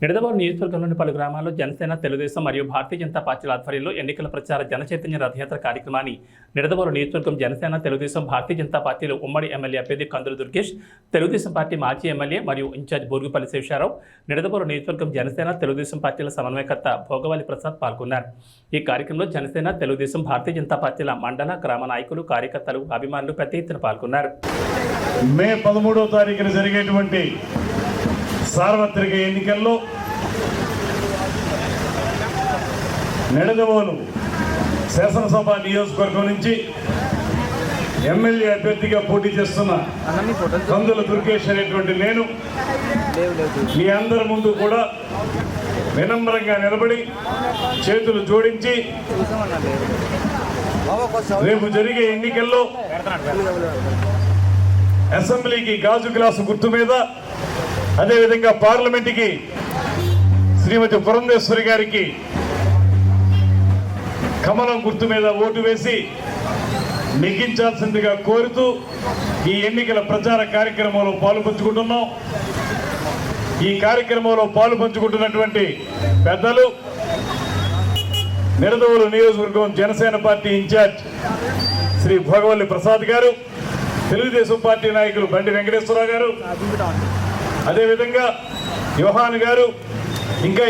నిడదవోలు నియోజకవర్గంలోని పలు గ్రామాల్లో జనసేన తెలుగుదేశం మరియు భారతీయ జనతా పార్టీల ఆధ్వర్యంలో ఎన్నికల ప్రచార జనచైతన్య రథయాత్ర కార్యక్రమాన్ని నిడదవోలు నియోజకవర్గం జనసేన తెలుగుదేశం భారతీయ జనతా పార్టీలు ఉమ్మడి ఎమ్మెల్యే అభ్యర్థి కందుల దుర్గేష్ తెలుగుదేశం పార్టీ మాజీ ఎమ్మెల్యే మరియు ఇన్ఛార్జ్ బోరుగుపల్లి శేషారావు నిడదవోలు నియోజకవర్గం జనసేన తెలుగుదేశం పార్టీల సమన్వయకర్త భోగవాలి ప్రసాద్ పాల్గొన్నారు. ఈ కార్యక్రమంలో జనసేన తెలుగుదేశం భారతీయ జనతా పార్టీల మండల గ్రామ నాయకులు కార్యకర్తలు అభిమానులు పెద్ద ఎత్తున పాల్గొన్నారు. మే పదమూడవ తారీఖున జరిగేటువంటి సార్వత్రిక ఎన్నికల్లో నెడదవోలు శాసనసభ నియోజకవర్గం నుంచి ఎమ్మెల్యే అభ్యర్థిగా పోటీ చేస్తున్న కందుల దుర్గేష్ అనేటువంటి నేను మీ అందరి ముందు కూడా వినమ్రంగా నిలబడి చేతులు జోడించి రేపు జరిగే ఎన్నికల్లో అసెంబ్లీకి గాజు గ్లాసు గుర్తు మీద అదేవిధంగా పార్లమెంటుకి శ్రీమతి పురంధేశ్వరి గారికి కమలం గుర్తు మీద ఓటు వేసి నెగ్గించాల్సిందిగా కోరుతూ ఈ ఎన్నికల ప్రచార కార్యక్రమంలో పాలు పంచుకుంటున్నాం. ఈ కార్యక్రమంలో పాలు పంచుకుంటున్నటువంటి పెద్దలు నిరదవులు నియోజకవర్గం Janasena party incharge Shri Bhogavalli Prasad garu Telugu Desam party నాయకులు బండి వెంకటేశ్వరరావు గారు అదేవిధంగా యోహాన్ గారు ఇంకా